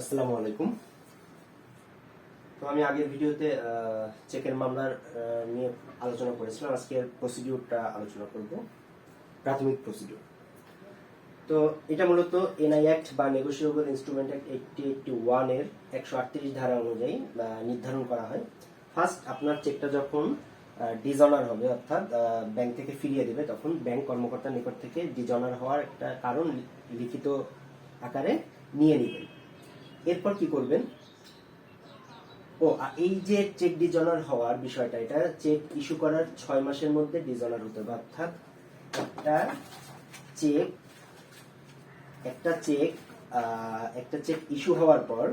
আসসালামু আলাইকুম। তো আমি আগের ভিডিওতে চেকের মামলার নিয়ে আলোচনা করেছিলাম। আজকের প্রসিডিউরটা আলোচনা করব। প্রাথমিক প্রসিডিউর তো এটা মূলত এনআই অ্যাক্ট বা negotiable instrument act eighty eighty ওয়ানের একশো আটত্রিশ ধারা অনুযায়ী নির্ধারণ করা হয়। ফার্স্ট আপনার চেকটা যখন ডিজনার হবে, অর্থাৎ ব্যাংক থেকে ফিরিয়ে দেবে, তখন ব্যাংক কর্মকর্তার নিকট থেকে ডিজনার হওয়ার একটা কারণ লিখিত আকারে নিয়ে নেবেন। এরপর কি করবেন? ও এই যে চেক ডিজনার হওয়ার বিষয়টা, এটা চেক ইস্যু করার ছয় মাসের মধ্যে ডিজনার হতে হবে। অর্থাৎ একটা চেক একটা চেক একটা চেক ইস্যু হওয়ার পর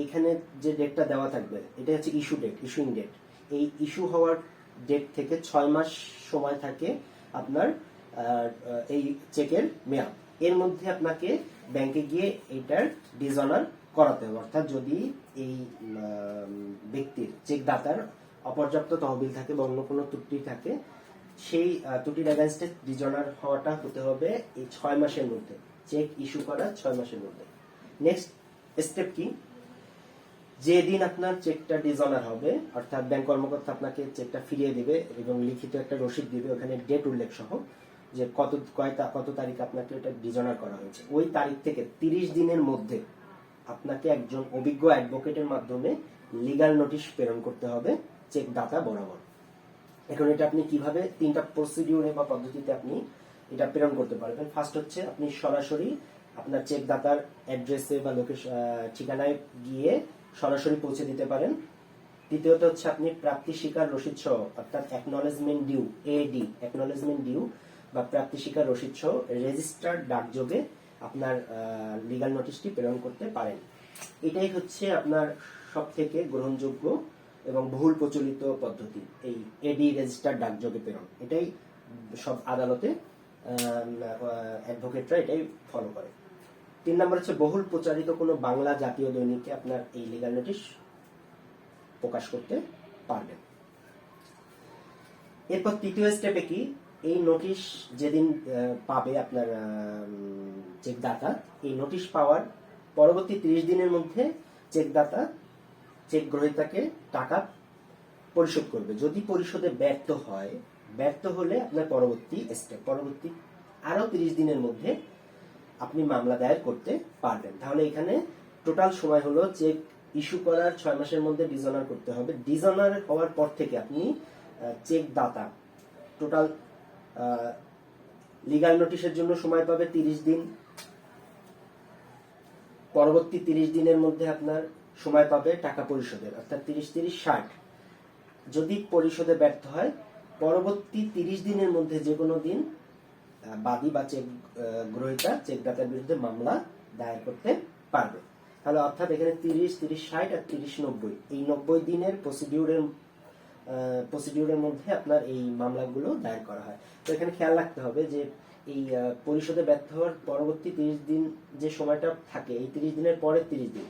এইখানে যে ডেটটা দেওয়া থাকবে, এটা হচ্ছে ইস্যু ডেট ইস্যুইং ডেট এই ইস্যু হওয়ার ডেট থেকে ছয় মাস সময় থাকে আপনার এই চেকের মেয়াদ। এর মধ্যে আপনাকে ব্যাংকে গিয়ে এইটার ডিজনার করাতে হবে। অর্থাৎ যদি এই ব্যক্তির চেক দাতার অপর্যাপ্ত তহবিল থাকে বা অন্য কোনো ত্রুটি থাকে, সেই ত্রুটির অ্যাগেনস্টে ডিজনার হওয়াটা হতে হবে এই ছয় মাসের মধ্যে। চেক ইস্যু করার ছয় মাসের মধ্যে। নেক্সট স্টেপ কি? যেদিন আপনার চেকটা ডিজনার হবে, অর্থাৎ ব্যাংক কর্মকর্তা আপনাকে চেকটা ফিরিয়ে দিবে এবং লিখিত একটা রসিদ দিবে, ওখানে ডেট উল্লেখ সহ যে কত কয় কত তারিখ আপনাকে ওটা ডিজনার করা হয়েছে। ওই তারিখ থেকে তিরিশ দিনের মধ্যে আপনাকে একজন অভিজ্ঞ অ্যাডভোকেটের মাধ্যমে লিগ্যাল নোটিশ প্রেরণ করতে হবে চেক দাতা বরাবর। এখন এটা আপনি কীভাবে তিনটা প্রসিডিউরে বা পদ্ধতিতে আপনি এটা প্রেরণ করতে পারবেন? ফার্স্ট হচ্ছে আপনি সরাসরি আপনার চেক দাতার অ্যাড্রেসে বা লোকেশ ঠিকানায় গিয়ে সরাসরি পৌঁছে দিতে পারেন। দ্বিতীয়ত হচ্ছে আপনি প্রাপ্তি স্বীকার রসিদ সহ অর্থাৎ acknowledgement due AD acknowledgement due বা প্রাপ্তি স্বীকার রসিদ সহ রেজিস্টার্ড ডাকযোগে আপনার লিগাল নোটিশটি প্রেরণ করতে পারেন। এটাই হচ্ছে আপনার সব থেকে গ্রহণযোগ্য এবং বহুল প্রচলিত পদ্ধতি, এই এডি রেজিস্টার্ড ডাকযোগে প্রেরণ। এটাই সব আদালতে অ্যাডভোকেটরা এটাই ফলো করে। তিন নম্বর হচ্ছে বহুল প্রচারিত কোনো বাংলা জাতীয় দৈনিকে আপনার এই লিগাল নোটিশ প্রকাশ করতে পারবেন। এরপর তৃতীয় স্টেপে কি? এই নোটিশ যেদিন পাবে আপনার চেকদাতা এই নোটিশ পাওয়ার পরবর্তী ত্রিশ দিনের মধ্যে চেকদাতা চেক গ্রহীতাকে টাকা পরিশোধ করবে। যদি পরিশোধে ব্যর্থ হয়, ব্যর্থ হলে আপনার পরবর্তী স্টেপ পরবর্তী আরও তিরিশ দিনের মধ্যে আপনি মামলা দায়ের করতে পারবেন। তাহলে এখানে টোটাল সময় হলো চেক ইস্যু করার ছয় মাসের মধ্যে ডিজনার করতে হবে। ডিজনার হওয়ার পর থেকে আপনি চেক দাতা টোটাল লিগাল নোটিশের জন্য সময় পাবে তিরিশ দিন। পরবর্তী তিরিশ দিনের মধ্যে আপনার সময় পাবে টাকা পরিশোধের, অর্থাৎ তিরিশ তিরিশ ষাট। যদি পরিশোধে ব্যর্থ হয়, পরবর্তী তিরিশ দিনের মধ্যে যে কোনো দিন বাদী বা চেক গ্রহীতা চেকদাতার বিরুদ্ধে মামলা দায়ের করতে পারবে। তাহলে অর্থাৎ এখানে তিরিশ তিরিশ ষাট আর তিরিশ নব্বই। এই নব্বই দিনের প্রসিডিউরের প্রসিডিউরের মধ্যে আপনার এই মামলাগুলো দায়ের করা হয়। তো এখানে খেয়াল রাখতে হবে যে এই পরিশোধে ব্যর্থ হওয়ার পরবর্তী তিরিশ দিন যে সময়টা থাকে, এই তিরিশ দিনের পরের তিরিশ দিন।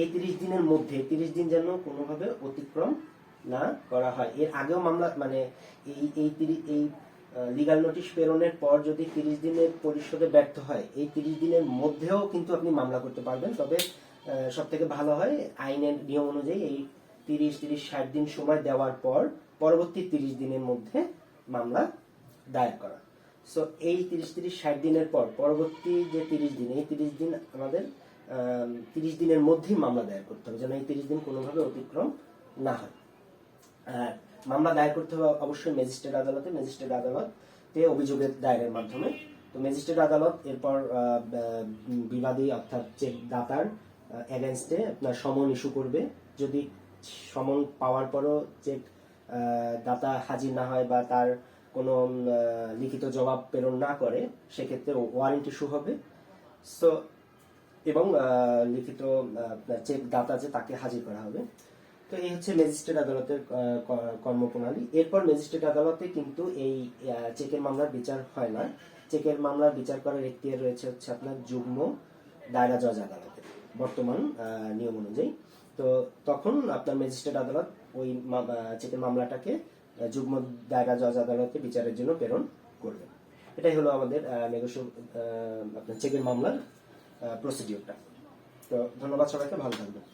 এই তিরিশ দিনের মধ্যে, তিরিশ দিন যেন কোনোভাবে অতিক্রম না করা হয়। এর আগেও মামলা মানে এই এই এই লিগাল নোটিশ প্রেরণের পর যদি তিরিশ দিনের পরিশোধে ব্যর্থ হয়, এই তিরিশ দিনের মধ্যেও কিন্তু আপনি মামলা করতে পারবেন। তবে সব থেকে ভালো হয় আইনের নিয়ম অনুযায়ী এই তিরিশ তিরিশ, ষাট দিন সময় দেওয়ার পর পরবর্তী তিরিশ দিনের মধ্যে মামলা দায়ের করা। সো এই তিরিশ তিরিশ, ষাট দিনের পর পরবর্তী যে তিরিশ দিন, এই তিরিশ দিন আমাদের তিরিশ দিনের মধ্যেই মামলা দায়ের করতে হবে, যেন এই তিরিশ দিন কোনোভাবে অতিক্রম না হয়। আর মামলা দায়ের করতে হবে অবশ্যই ম্যাজিস্ট্রেট আদালতে ম্যাজিস্ট্রেট আদালতে অভিযোগের দায়েরের মাধ্যমে। তো ম্যাজিস্ট্রেট আদালত এরপর বিবাদী অর্থাৎ চেক দাতার এগেনস্টে আপনার সমন ইস্যু করবে। যদি সমন পাওয়ার পরও চেক দাতা হাজির না হয় বা তার কোনো লিখিত জবাব প্রেরণ না করে, সেক্ষেত্রে ওয়ারেন্ট ইস্যু হবে। সো এবং লিখিত চেক দাতা যে তাকে হাজির করা হবে। তো এই হচ্ছে ম্যাজিস্ট্রেট আদালতের কর্মপ্রণালী। এরপর ম্যাজিস্ট্রেট আদালতে কিন্তু এই চেকের মামলার বিচার হয় না। চেকের মামলার বিচার করার এখতিয়ার রয়েছে হচ্ছে আপনার যুগ্ম দায়রা জজ আদালতে বর্তমান নিয়ম অনুযায়ী। তো তখন আপনার ম্যাজিস্ট্রেট আদালত ওই চেকের মামলাটাকে যুগ্ম দায়রা জজ আদালতে বিচারের জন্য প্রেরণ করবে এটাই হলো আমাদের আপনার চেকের মামলার প্রসিডিওরটা তো ধন্যবাদ সবাইকে, ভালো থাকবেন।